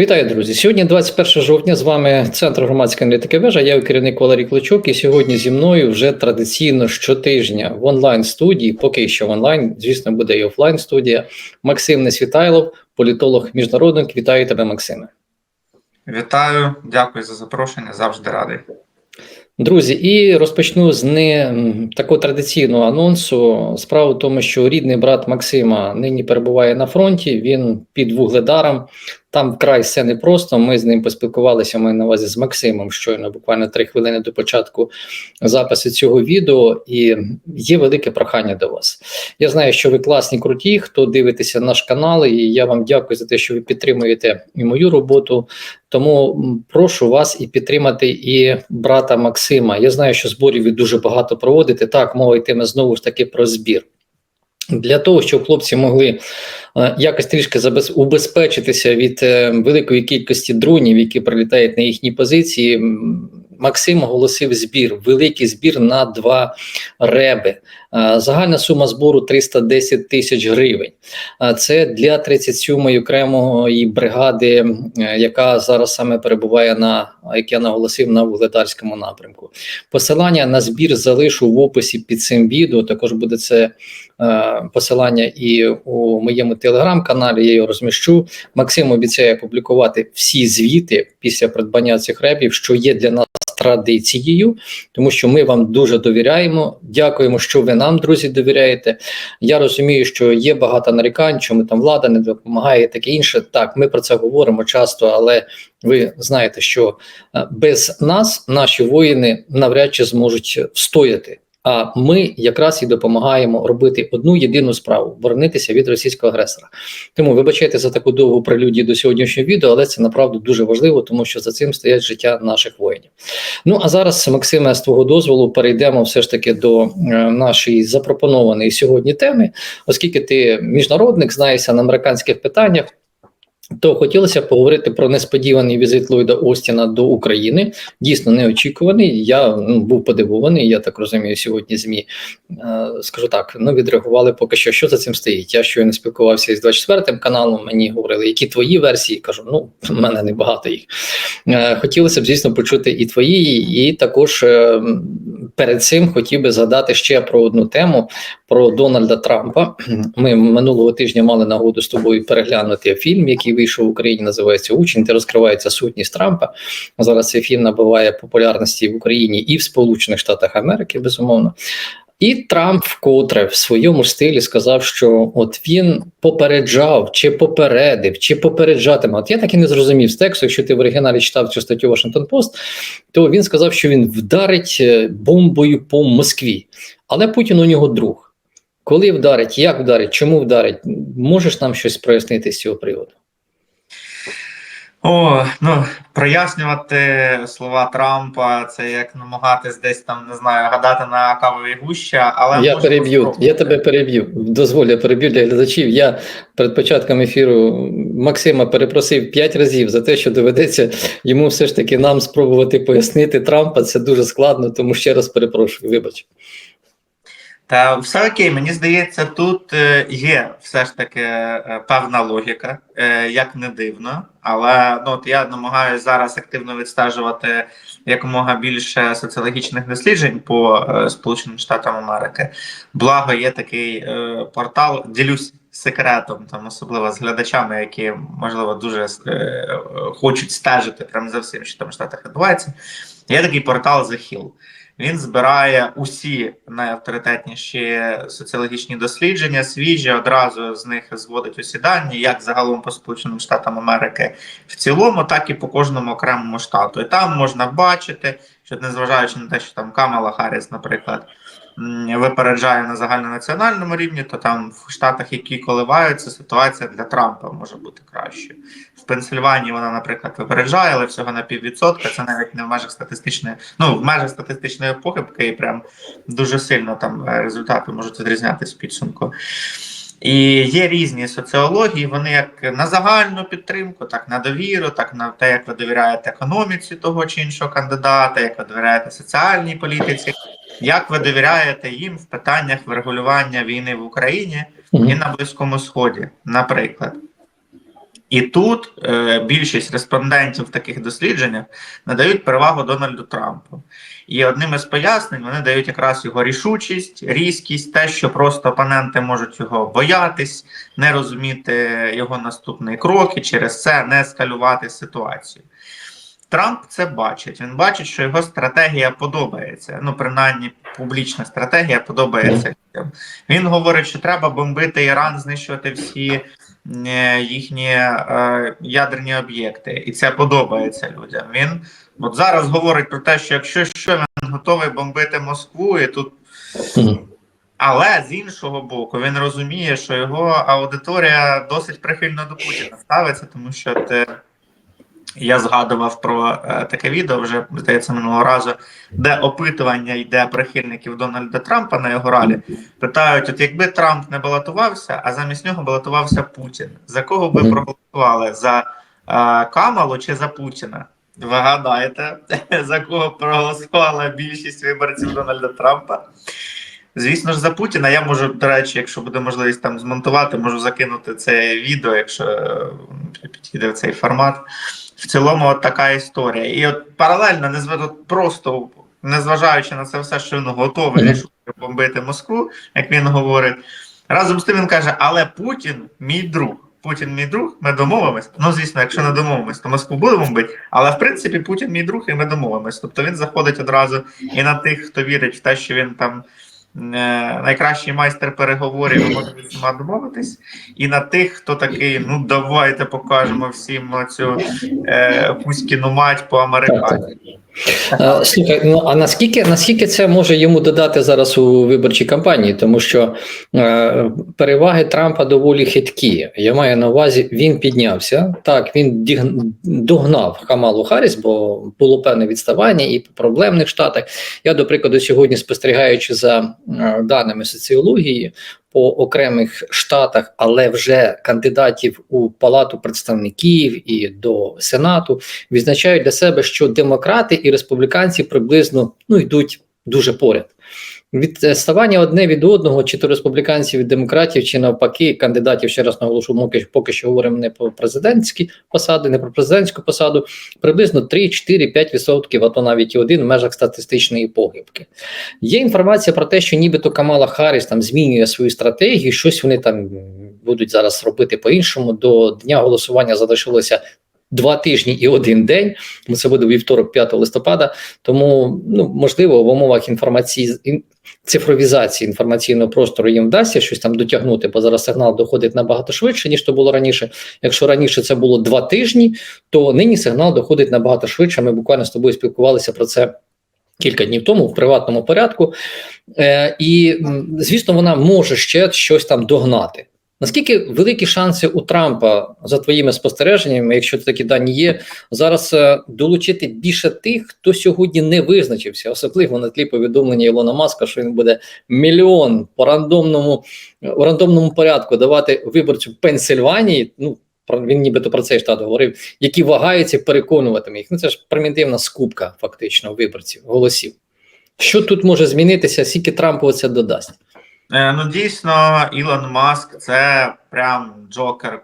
Вітаю, друзі! Сьогодні 21 жовтня. З вами Центр громадської аналітики вежа. Я керівник Валерій Кличук. І сьогодні зі мною вже традиційно щотижня в онлайн студії. Поки що в онлайн, звісно, буде і офлайн студія. Максим Несвітайлов, політолог міжнародник. Вітаю тебе, Максиме. Вітаю, дякую за запрошення. Завжди радий. Друзі, і розпочну з не такого традиційного анонсу. Справа в тому, що рідний брат Максима нині перебуває на фронті. Він під вугледаром. Там вкрай все непросто. Ми з ним поспілкувалися. Ми на увазі з Максимом щойно, буквально три хвилини до початку запису цього відео. І є велике прохання до вас. Я знаю, що ви класні, круті. Хто дивитеся наш канал, і я вам дякую за те, що ви підтримуєте і мою роботу. Тому прошу вас і підтримати і брата Максима. Я знаю, що зборів ви дуже багато проводите. Так, мова йтиме знову ж таки про збір. Для того, щоб хлопці могли е, якось трішки убезпечитися від е, великої кількості дронів, які прилітають на їхні позиції, Максим оголосив збір, великий збір на два реби. Е, Загальна сума збору 310 тисяч гривень. Е, Це для 37-ї окремої бригади, е, яка зараз саме перебуває на як я наголосив на вугледарському напрямку. Посилання на збір залишу в описі під цим відео. Також буде це посилання і у моєму телеграм-каналі. Я його розміщу. Максим обіцяє публікувати всі звіти після придбання цих ребів, що є для нас традицією, тому що ми вам дуже довіряємо. Дякуємо, що ви нам, друзі, довіряєте. Я розумію, що є багато нарікань, чому там влада не допомагає, таке інше. Так, ми про це говоримо часто, але ви знаєте, що е, без нас наші воїни навряд чи зможуть встояти. А ми якраз і допомагаємо робити одну єдину справу боронитися від російського агресора. Тому вибачайте за таку довгу прелюдію до сьогоднішнього відео, але це направду дуже важливо, тому що за цим стоять життя наших воїнів. Ну а зараз, Максиме, з твого дозволу, перейдемо все ж таки до е, нашої запропонованої сьогодні теми, оскільки ти міжнародник, знаєшся на американських питаннях. То хотілося поговорити про несподіваний візит Ллойда Остіна до України. Дійсно неочікуваний. Я ну, був подивований. Я так розумію, сьогодні змі е, скажу так, ну відреагували поки що. Що за цим стоїть? Я щойно спілкувався із 24 каналом. Мені говорили, які твої версії. Кажу, ну в мене небагато їх. Е, хотілося б, звісно, почути і твої, і також е, перед цим хотів би згадати ще про одну тему про Дональда Трампа. Ми минулого тижня мали нагоду з тобою переглянути фільм, який вийшов в Україні, називається Учень, де розкривається сутність Трампа. Зараз цей фільм набуває популярності в Україні і в Сполучених Штатах Америки, безумовно. І Трамп вкотре в своєму стилі сказав, що от він попереджав, чи попередив, чи попереджатиме. От я так і не зрозумів з тексту. Якщо ти в оригіналі читав цю статтю Washington Post, то він сказав, що він вдарить е, бомбою по Москві. Але Путін у нього друг. Коли вдарить, як вдарить, чому вдарить? Можеш нам щось прояснити з цього приводу? О, ну прояснювати слова Трампа, це як намагатись десь там не знаю, гадати на кавовій гуща, але я переб'ю. Я тебе переб'ю. Дозволь, я переб'ю для глядачів. Я перед початком ефіру Максима перепросив п'ять разів за те, що доведеться йому все ж таки нам спробувати пояснити Трампа. Це дуже складно, тому ще раз перепрошую. Вибач. Та все окей, мені здається, тут е, є все ж таки е, певна логіка, е, як не дивно. Але ну от я намагаюся зараз активно відстежувати якомога більше соціологічних досліджень по Сполученим Штатам Америки. Благо, є такий портал, ділюсь секретом, там особливо з глядачами, які можливо дуже хочуть стежити прямо за всім, що там в Штатах відбувається. Є такий портал The Hill. Він збирає усі найавторитетніші соціологічні дослідження, свіжі одразу з них зводить усі дані, як загалом по Сполученим Штатам Америки в цілому, так і по кожному окремому штату. І там можна бачити, що незважаючи на те, що там Камала Харріс, наприклад, випереджає на загальнонаціональному рівні, то там в штатах, які коливаються, ситуація для Трампа може бути кращою. В Пенсильванії вона, наприклад, випереджає, але всього на піввідсотка. Це навіть не в межах статистичної, ну в межах статистичної похибки, і прям дуже сильно там е, результати можуть відрізнятися підсумку. І є різні соціології, вони як на загальну підтримку, так на довіру, так на те, як ви довіряєте економіці того чи іншого кандидата, як ви довіряєте соціальній політиці, як ви довіряєте їм в питаннях врегулювання війни в Україні і на Близькому Сході, наприклад. І тут е, більшість респондентів в таких дослідженнях надають перевагу Дональду Трампу. І одним із пояснень вони дають якраз його рішучість, різкість, те, що просто опоненти можуть його боятись, не розуміти його наступний крок і через це не ескалювати ситуацію. Трамп це бачить. Він бачить, що його стратегія подобається. Ну, принаймні, публічна стратегія подобається. Він говорить, що треба бомбити Іран, знищувати всі е, їхні е, ядерні об'єкти, і це подобається людям. Він от зараз говорить про те, що якщо що, він готовий бомбити Москву, і тут. Але з іншого боку, він розуміє, що його аудиторія досить прихильно до Путіна ставиться, тому що те, я згадував про е, таке відео вже здається минулого разу, де опитування йде прихильників Дональда Трампа на його ралі. Питають: от якби Трамп не балотувався, а замість нього балотувався Путін, за кого ви проголосували? За е, Камалу чи за Путіна? Ви гадаєте, за кого проголосувала більшість виборців Дональда Трампа? Звісно ж, за Путіна я можу, до речі, якщо буде можливість там змонтувати, можу закинути це відео, якщо е, підійде в цей формат. В цілому, от така історія. І от паралельно, не зв... просто незважаючи на це все, що він готовий рішити бомбити Москву, як він говорить. Разом з тим він каже: але Путін мій друг. Путін мій друг, ми домовимось. Ну, звісно, якщо не домовимось, то Москву будемо бити. Але в принципі Путін мій друг, і ми домовимось. Тобто він заходить одразу і на тих, хто вірить в те, що він там найкращий майстер переговорів і може від всіма домовитись, і на тих, хто такий, ну давайте покажемо всім цю е, Пуськіну мать по американськи. Слухай, ну а наскільки наскільки це може йому додати зараз у виборчій кампанії? Тому що е, переваги Трампа доволі хиткі. Я маю на увазі, він піднявся. Так, він діг, догнав Камалу Харріс, бо було певне відставання і по проблемних штатах. Я, до прикладу, сьогодні спостерігаючи за е, даними соціології. По окремих штатах, але вже кандидатів у палату представників і до сенату відзначають для себе, що демократи і республіканці приблизно ну йдуть дуже поряд. Відставання одне від одного, чи то республіканців від демократів, чи навпаки, кандидатів ще раз наголошу, поки, поки що говоримо не про президентські посади, не про президентську посаду, приблизно 3, 4, 5 відсотків, а то навіть і один в межах статистичної похибки. Є інформація про те, що нібито Камала Харріс там змінює свою стратегію, щось вони там будуть зараз робити по-іншому. До дня голосування залишилося два тижні і один день. Це буде вівторок, 5 листопада. Тому ну можливо в умовах інформації цифровізації інформаційного простору їм вдасться щось там дотягнути, бо зараз сигнал доходить набагато швидше ніж то було раніше. Якщо раніше це було два тижні, то нині сигнал доходить набагато швидше. Ми буквально з тобою спілкувалися про це. Кілька днів тому в приватному порядку, е, і звісно, вона може ще щось там догнати. Наскільки великі шанси у Трампа за твоїми спостереженнями, якщо такі дані є, зараз е, долучити більше тих, хто сьогодні не визначився, особливо на тлі повідомлення Ілона Маска, що він буде мільйон по рандомному у рандомному порядку давати виборцю Пенсильванії. Ну він нібито про цей штат говорив, які вагаються переконуватиме їх. Ну це ж примітивна скупка, фактично, виборців, голосів. Що тут може змінитися, скільки Трампу це додасть? Е, Ну, дійсно, Ілон Маск це прям джокер, е,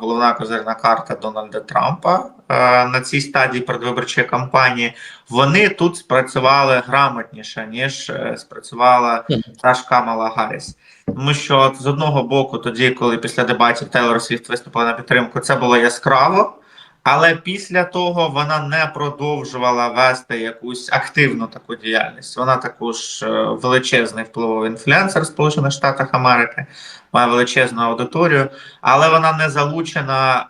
головна козирна карта Дональда Трампа е, на цій стадії передвиборчої кампанії. Вони тут спрацювали грамотніше, ніж спрацювала та ж Камала Гарріс. Тому що з одного боку, тоді, коли після дебатів Тейлор Свіфт виступила на підтримку, це було яскраво. Але після того вона не продовжувала вести якусь активну таку діяльність. Вона також е, величезний впливовий інфлюенсер Сполучених Штатах Америки, має величезну аудиторію, але вона не залучена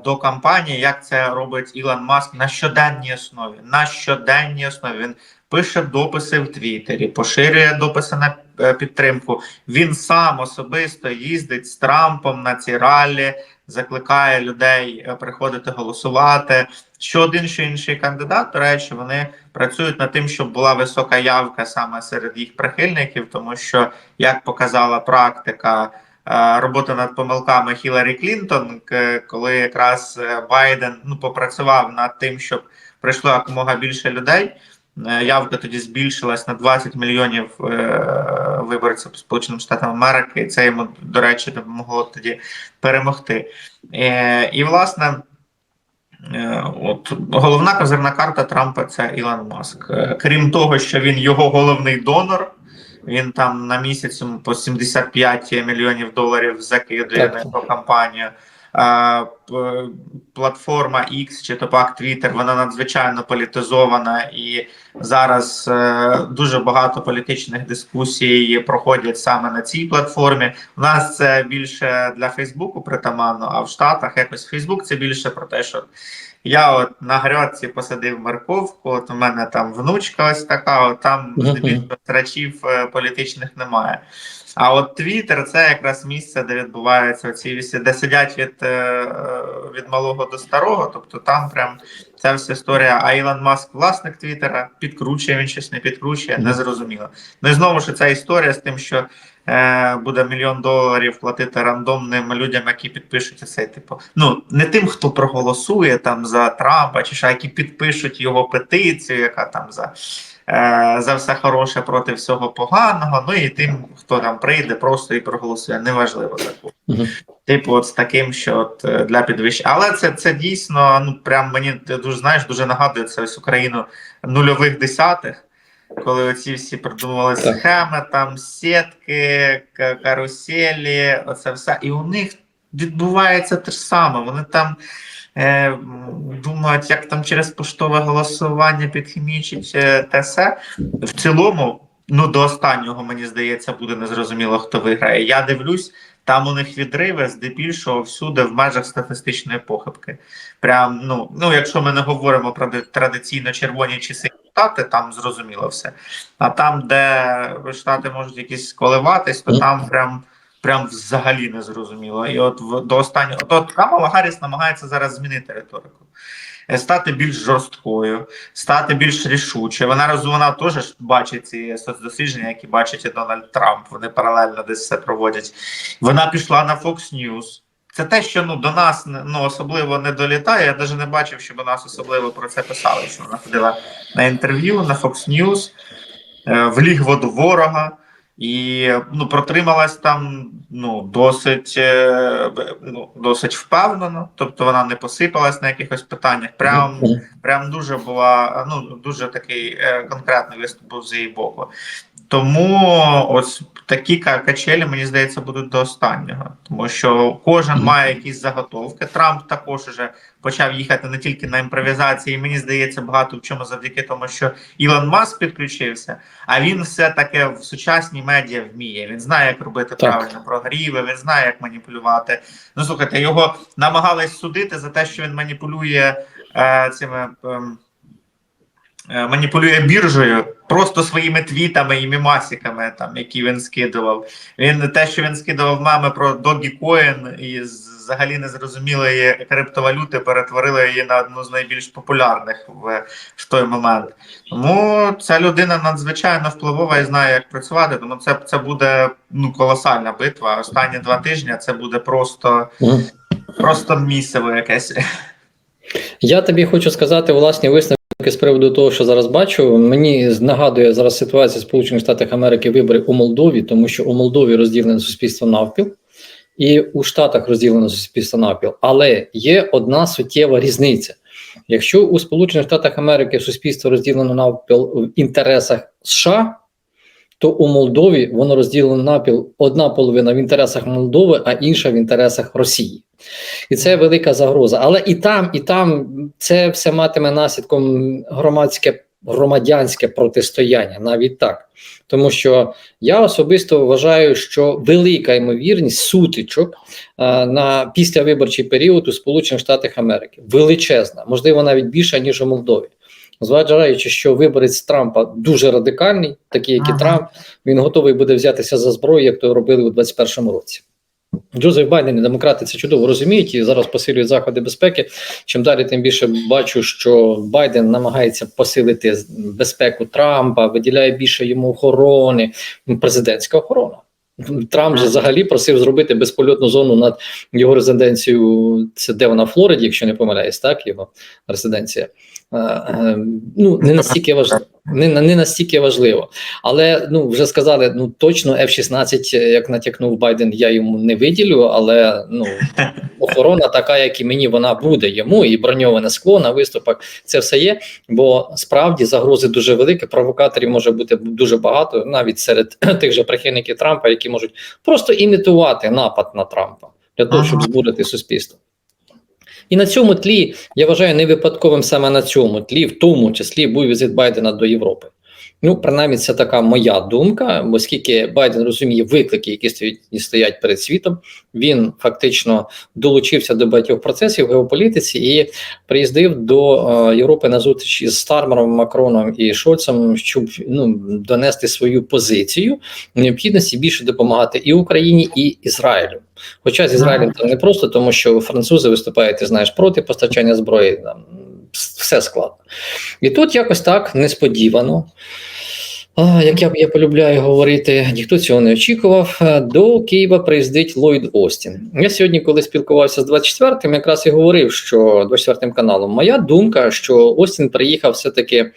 е, до кампанії, як це робить Ілон Маск на щоденній основі. На щоденній основі він пише дописи в Твіттері, поширює дописи на е, підтримку. Він сам особисто їздить з Трампом на ці ралі закликає людей е, приходити голосувати. Що один, що інший кандидат, до речі, вони працюють над тим, щоб була висока явка саме серед їх прихильників, тому що, як показала практика е, роботи над помилками Хіларі Клінтон, коли якраз е, Байден ну попрацював над тим, щоб прийшло якомога більше людей. Е, явка тоді збільшилась на 20 мільйонів е, виборців Сполученим Штатам Америки, і це йому, до речі, допомогло тоді перемогти. Е, І, власне, е, от головна козирна карта Трампа це Ілон Маск. Е, Крім того, що він його головний донор. Він там на місяць по 75 мільйонів доларів закидує Так. на його кампанію. Платформа X чи то пак Twitter, вона надзвичайно політизована, і зараз е, дуже багато політичних дискусій проходять саме на цій платформі. У нас це більше для Фейсбуку притаманно, а в Штатах якось Фейсбук це більше про те, що я от на грядці посадив морковку, от у мене там внучка ось така, от там здебільшого е, політичних немає. А от Твіттер це якраз місце, де відбуваються ці де сидять від, е, е, від малого до старого. Тобто там прям ця вся історія. А Ілон Маск, власник Твіттера, підкручує він щось не підкручує, не зрозуміло. Ну і знову ж ця історія з тим, що буде мільйон доларів платити рандомним людям, які підпишуть цей типу. Ну не тим, хто проголосує там за Трампа, чи що які підпишуть його петицію, яка там за. е, За все хороше проти всього поганого, ну і тим, хто там прийде, просто і проголосує, неважливо таку. Типу, от з таким, що от е, для підвищення. Але це, це дійсно, ну прям мені ти дуже знаєш, дуже нагадує це ось Україну нульових десятих, коли оці всі придумували схеми, там сітки, каруселі, оце все. І у них відбувається те ж саме. Вони там. Е, думають, як там через поштове голосування підхімічить е, те все. В цілому, ну до останнього, мені здається, буде незрозуміло, хто виграє. Я дивлюсь, там у них відриви здебільшого всюди в межах статистичної похибки. Прям, ну, ну якщо ми не говоримо про традиційно червоні чи сині штати, там зрозуміло все. А там, де штати можуть якісь коливатись, то там прям. Прям взагалі не зрозуміло. І от в до останнього от Камала Гарріс намагається зараз змінити риторику, Е, стати більш жорсткою, стати більш рішучою. Вона роз вона теж бачить ці соцдослідження, які бачить і Дональд Трамп. Вони паралельно десь все проводять. Вона пішла на Fox News. Це те, що ну до нас ну особливо не долітає. Я навіть не бачив, щоб нас особливо про це писали. Що вона ходила на інтерв'ю на Fox News, е, в лігво до ворога. І ну протрималась там ну досить е, ну, досить впевнено. Тобто вона не посипалась на якихось питаннях. Прям прям дуже була ну дуже такий е, конкретний виступ був з її боку. Тому ось такі ка- качелі, мені здається, будуть до останнього, тому що кожен має якісь заготовки. Трамп також уже почав їхати не тільки на імпровізації. Мені здається, багато в чому завдяки тому, що Ілон Маск підключився. А він все таки в сучасній медіа вміє. Він знає, як робити Так. правильно прогріви, він знає, як маніпулювати. Ну слухайте, його намагались судити за те, що він маніпулює е, цими. ем, е, Маніпулює біржею просто своїми твітами і мімасиками, там які він скидував. Він те, що він скидував меми про Dogecoin і взагалі незрозумілої криптовалюти, перетворили її на одну з найбільш популярних в, в той момент. Тому ця людина надзвичайно впливова і знає, як працювати. Тому це, це буде ну колосальна битва. Останні два тижні це буде просто, просто місиво якесь. Я тобі хочу сказати власні висновки з приводу того, що зараз бачу. Мені нагадує зараз ситуація Сполучених Штатах Америки вибори у Молдові, тому що у Молдові розділене суспільство навпіл, і у Штатах розділено суспільство навпіл. Але є одна суттєва різниця. Якщо у Сполучених Штатах Америки суспільство розділено навпіл в інтересах США, то у Молдові воно розділено навпіл одна половина в інтересах Молдови, а інша в інтересах Росії. І це велика загроза. Але і там, і там це все матиме наслідком громадське громадянське протистояння, навіть так. Тому що я особисто вважаю, що велика ймовірність сутичок е, на післявиборчий період у Сполучених Штатах Америки величезна, можливо, навіть більша ніж у Молдові. Зважаючи, що виборець Трампа дуже радикальний, такий, як і Ага. Трамп, він готовий буде взятися за зброю, як то робили у 2021 році. Джозеф Байден і демократи це чудово розуміють і зараз посилюють заходи безпеки. Чим далі, тим більше бачу, що Байден намагається посилити безпеку Трампа, виділяє більше йому охорони, президентська охорона. Трамп же взагалі просив зробити безпольотну зону над його резиденцією. Це де вона Флориді, якщо не помиляюсь, так його резиденція. Е, е, Ну не настільки важливо. Не, не настільки важливо. Але ну вже сказали, ну точно F-16, як натякнув Байден, я йому не виділю, але ну охорона така, як і мені, вона буде йому, і броньоване скло на виступах. Це все є. Бо справді загрози дуже великі. Провокаторів може бути дуже багато, навіть серед тих же прихильників Трампа, які можуть просто імітувати напад на Трампа для того, щоб збурити суспільство. І на цьому тлі я вважаю не випадковим саме на цьому тлі, в тому числі був візит Байдена до Європи. Ну, принаймні, це така моя думка, оскільки Байден розуміє виклики, які стоять, стоять перед світом. Він фактично долучився до багатьох процесів в геополітиці і приїздив до е, Європи на зустріч із Стармером, Макроном і Шольцем, щоб ну, донести свою позицію необхідності більше допомагати і Україні, і Ізраїлю. Хоча з Ізраїлем там не просто, тому що французи виступають, ти знаєш, проти постачання зброї. Там все складно. І тут якось так несподівано. Як я, я полюбляю говорити, ніхто цього не очікував. е, До Києва приїздить Ллойд Остін. Я сьогодні, коли спілкувався з 24-м, якраз і говорив, що 24-м каналом, моя думка, що Остін приїхав все-таки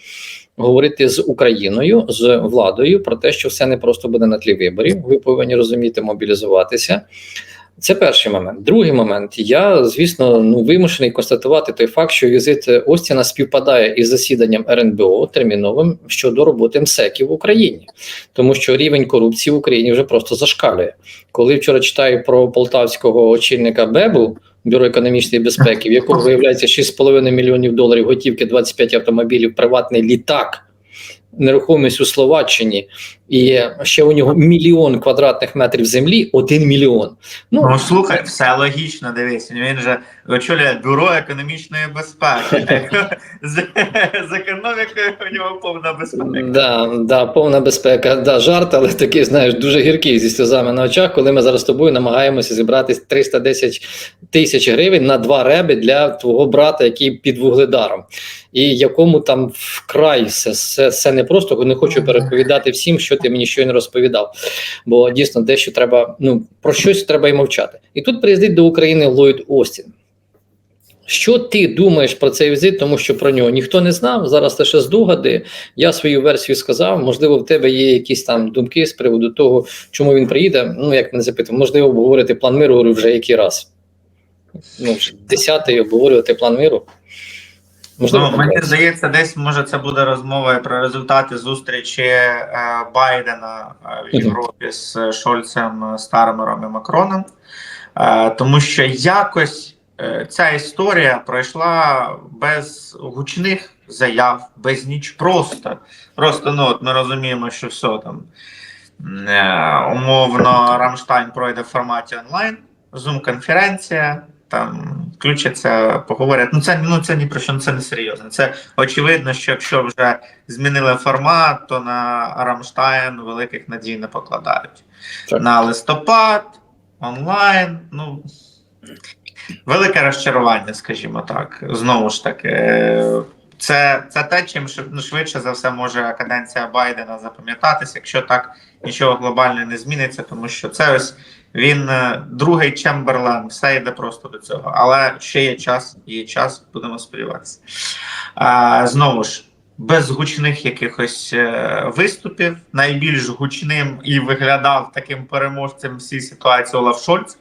говорити з Україною, з владою про те, що все не просто буде на тлі виборів. Ви повинні розуміти, мобілізуватися. Це перший момент. Другий момент. Я, звісно, ну вимушений констатувати той факт, що візит Остіна співпадає із засіданням РНБО терміновим щодо роботи МСЕКів в Україні, тому що рівень корупції в Україні вже просто зашкалює. Коли вчора читаю про полтавського очільника БЕБу. Бюро економічної безпеки, в якого виявляється 6,5 мільйонів доларів готівки, 25 автомобілів, приватний літак, нерухомість у Словаччині, і ще у нього мільйон квадратних метрів землі, один мільйон. Ну, Ну слухай, все логічно, дивись. Він же очолює бюро економічної безпеки. З, економікою у нього повна безпека. Да, да, повна безпека. Да, жарт, але такий, знаєш, дуже гіркий зі сльозами на очах, коли ми зараз з тобою намагаємося зібрати 310 тисяч гривень на два реби для твого брата, який під вугледаром, і якому там вкрай все, все, все не просто не хочу переповідати всім, що ти мені щойно розповідав. Бо дійсно дещо треба, ну про щось треба й мовчати. І тут приїздить до України Ллойд Остін. Що ти думаєш про цей візит, тому що про нього ніхто не знав. Зараз лише здогади. Я свою версію сказав. Можливо, в тебе є якісь там думки з приводу того, чому він приїде. Ну, як мене запитав, можливо, обговорити план миру вже який раз. Ну, десятий обговорювати план миру. Можливо, Ну, мені здається, десь може це буде розмова про результати зустрічі е, Байдена е, в Європі з е, Шольцем, Стармером і Макроном, Е, тому що якось е, ця історія пройшла без гучних заяв, без ніч просто. Просто ну от ми розуміємо, що все там е, умовно Рамштайн пройде в форматі онлайн, Zoom-конференція. Там включаться, поговорять. Ну це ну це ні про що, ну, це не серйозно. Це очевидно, що якщо вже змінили формат, то на Рамштайн великих надій не покладають. Так. На листопад, онлайн. Ну велике розчарування, скажімо так. Знову ж таки, це, це те, чим ну, швидше за все може каденція Байдена запам'ятатися, якщо так нічого глобально не зміниться, тому що це ось він е, другий Чемберлен, все йде просто до цього. Але ще є час, є час, будемо сподіватися. А, знову ж. Без гучних якихось е, виступів, найбільш гучним і виглядав таким переможцем всій ситуації Олаф Шольц.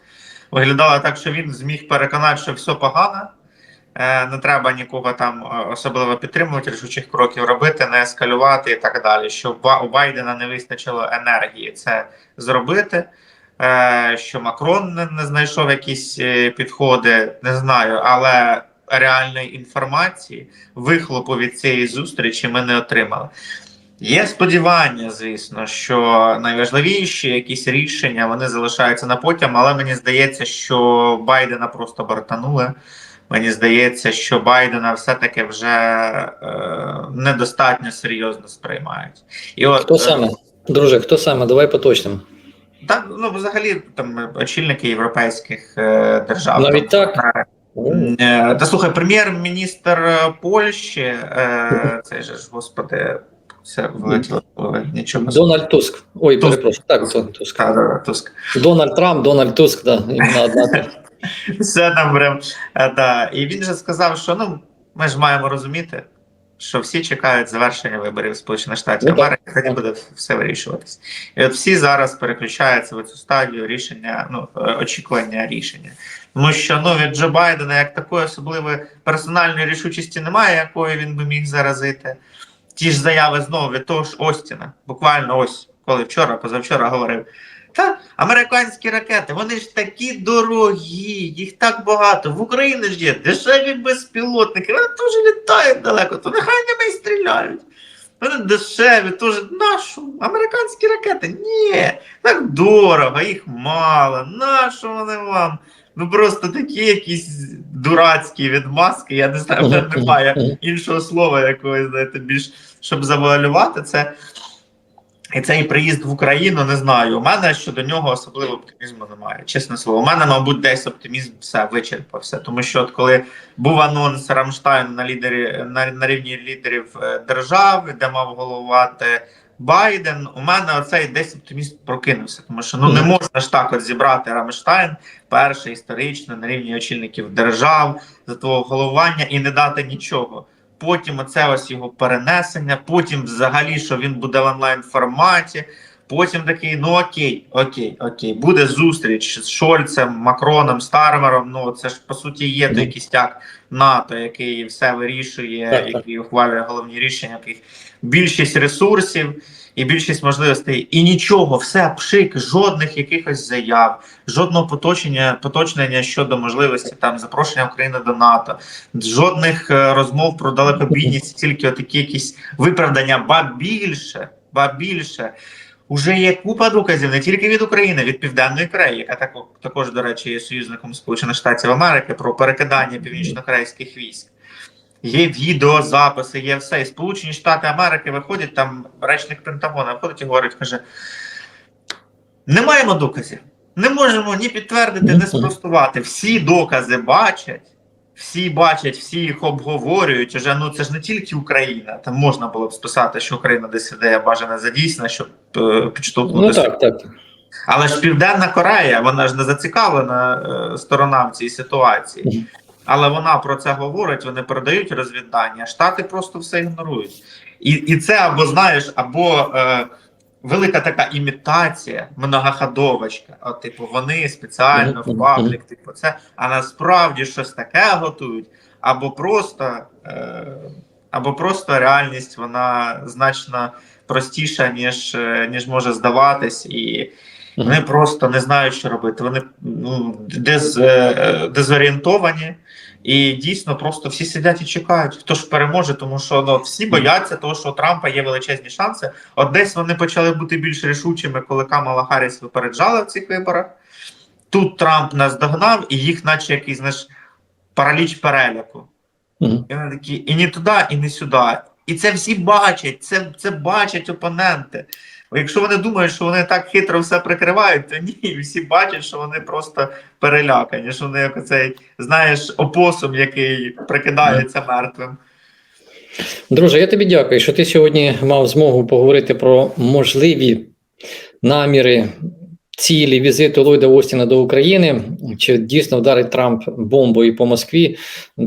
Виглядало так, що він зміг переконати, що все погано, не треба нікого там е, особливо підтримувати, рішучих кроків робити, не ескалювати і так далі. Що у Байдена не вистачило енергії це зробити. Е, Що Макрон не, знайшов якісь е, підходи, не знаю, але реальної інформації, вихлопу від цієї зустрічі ми не отримали. Є сподівання, звісно, що найважливіші якісь рішення вони залишаються на потім, але мені здається, що Байдена просто бортанули. Мені здається, що Байдена все-таки вже е, недостатньо серйозно сприймають. І от Хто е, саме? Друже, хто саме? Давай поточним. так, ну взагалі там очільники європейських е, держав. Навіть там, так? е, Е, Та слухай, прем'єр-міністр е, Польщі, е, цей же ж, господи, це вилетіло нічого. Дональд Туск. Ой, Туск. перепрошую. Так, Дональд Туск. Та, Туск. Дональд Трамп, Дональд Туск, да, однакові. Все там прям. е, Да. І він же сказав, що ну, ми ж маємо розуміти, що всі чекають завершення виборів Сполучених Штатів. Америки, тоді буде все вирішуватись. І от всі зараз переключаються в цю стадію рішення, ну е, очікування рішення. Тому що ну від Джо Байдена як такої особливої персональної рішучості немає, якої він би міг заразити. Ті ж заяви знову від того ж Остіна, буквально ось коли вчора, позавчора говорив. Та американські ракети, вони ж такі дорогі, їх так багато. В Україні ж є дешеві безпілотники, вони теж літають далеко, то нехай ними й стріляють. Вони дешеві, теж нашу. Американські ракети? Ні, так дорого, їх мало. Нащо вони вам? Ну просто такі якісь дурацькі відмазки. Я не знаю, вже немає іншого слова, якогось, знаєте, більш щоб завуалювати це. І цей приїзд в Україну не знаю. У мене щодо нього особливо оптимізму немає. Чесне слово, у мене, мабуть, десь оптимізм все вичерпався. Тому що, от коли був анонс Рамштайн на лідері на, на рівні лідерів е, держав, де мав головувати Байден, у мене оцей десь оптимізм прокинувся. Тому що ну не можна ж так от зібрати Рамштайн, перший історично на рівні очільників держав за твого головування і не дати нічого потім оце ось його перенесення, потім взагалі, що він буде в онлайн форматі. Потім такий, ну окей, окей, окей, буде зустріч з Шольцем, Макроном, Стармером. Ну це ж по суті є той кістяк НАТО, який все вирішує, Так, так. який ухвалює головні рішення, яких більшість ресурсів і більшість можливостей, і нічого, все пшик, жодних якихось заяв, жодного поточення, поточнення щодо можливості там запрошення України до НАТО, жодних е, розмов про далекобійність, тільки отакі якісь виправдання, ба більше, ба більше. Уже є купа доказів не тільки від України, від Південної Кореї, яка тако- також, до речі, є союзником Сполучених Штатів Америки про перекидання північно-корейських військ. Є відеозаписи, є все. І Сполучені Штати Америки виходять, там речник Пентагона виходить і говорить, каже: не маємо доказів. Не можемо ні підтвердити, ні спростувати. Всі докази бачать, всі бачать, всі їх обговорюють. Уже ну це ж не тільки Україна. Там можна було б списати, що Україна десь ідея бажана задійсна, щоб е, підштовхнути. Ну так, так. Але ж Південна Корея, вона ж не зацікавлена е, сторона в цій ситуації. Але вона про це говорить, вони передають розвіддання. Штати просто все ігнорують. І, і це або знаєш, або е, велика така імітація, многоходовочка. От, типу, вони спеціально в паблік, типу, це, а насправді щось таке готують, або просто, е, або просто реальність вона значно простіша, ніж, е, ніж може здаватись, і вони просто не знають, що робити. Вони ну, дез, е, дезорієнтовані, і дійсно просто всі сидять і чекають, хто ж переможе, тому що ну, всі бояться того, що у Трампа є величезні шанси. От десь вони почали бути більш рішучими, коли Камала Харріс випереджала в цих виборах. Тут Трамп нас догнав, і їх, наче якийсь знаєш, параліч переляку. Мгм. І вони такі, і не туди, і не сюди. І це всі бачать, це, це бачать опоненти. Якщо вони думають, що вони так хитро все прикривають, то ні, всі бачать, що вони просто перелякані, що вони як оцей, знаєш, опосум, який прикидається мертвим. Друже, я тобі дякую, що ти сьогодні мав змогу поговорити про можливі наміри. Цілі візиту Ллойда Остіна до України чи дійсно вдарить Трамп бомбою по Москві?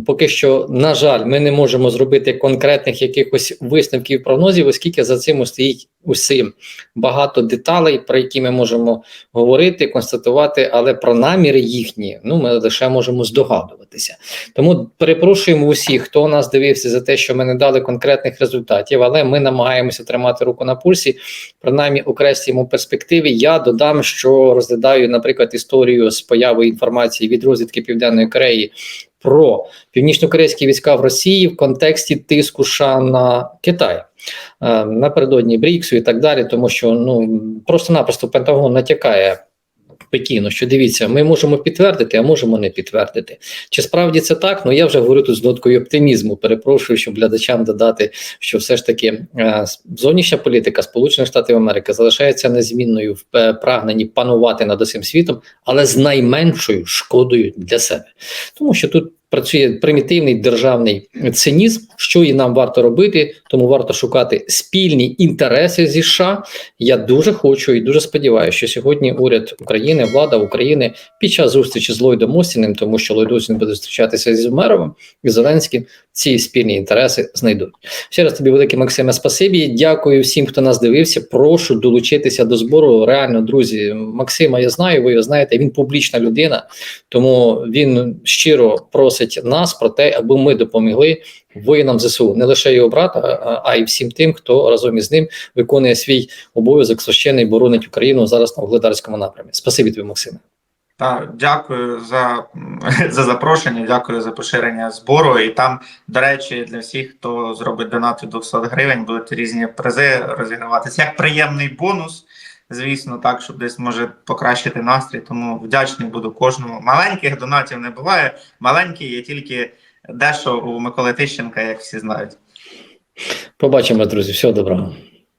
Поки що, на жаль, ми не можемо зробити конкретних якихось висновків прогнозів, оскільки за цим стоїть усім багато деталей, про які ми можемо говорити, констатувати, але про наміри їхні ну ми лише можемо здогадуватися. Тому перепрошуємо усіх, хто нас дивився за те, що ми не дали конкретних результатів, але ми намагаємося тримати руку на пульсі. Принаймні, окреслюємо перспективи. Я додам, що розглядаю, наприклад, історію з появою інформації від розвідки Південної Кореї. Про північно-корейські війська в Росії в контексті тиску США на Китай е, напередодні Бріксу і так далі, тому що ну просто-напросто Пентагон натякає Пекіну, що дивіться, ми можемо підтвердити, а можемо не підтвердити. Чи справді це так? Ну я вже говорю тут з ноткою оптимізму. Перепрошую, щоб глядачам додати, що все ж таки е, зовнішня політика Сполучених Штатів Америки залишається незмінною в е, прагненні панувати над усім світом, але з найменшою шкодою для себе, тому що тут. Працює примітивний державний цинізм, що і нам варто робити, тому варто шукати спільні інтереси зі США. Я дуже хочу і дуже сподіваюся, що сьогодні уряд України, влада України під час зустрічі з Ллойдом Остіним, тому що Ллойд Остін буде зустрічатися зі Зумеровим і Зеленським, ці спільні інтереси знайдуть. Ще раз тобі велике Максиме спасибі. Дякую всім, хто нас дивився. Прошу долучитися до збору. Реально, друзі, Максима я знаю, ви його знаєте. Він публічна людина, тому він щиро просить нас про те, аби ми допомогли воїнам ЗСУ, не лише його брата, а- й всім тим, хто разом із ним виконує свій обов'язок священний боронить Україну зараз на Вугледарському напрямі. Спасибі тобі, Максиме. Так, дякую за, за запрошення, дякую за поширення збору. І там, до речі, для всіх, хто зробить донат від 200 гривень, будуть різні призи розіграватися як приємний бонус. Звісно, так, щоб десь може покращити настрій. Тому вдячний буду кожному. Маленьких донатів не буває. Маленькі є тільки дещо у Миколи Тищенка, як всі знають. Побачимо, друзі. Всього доброго.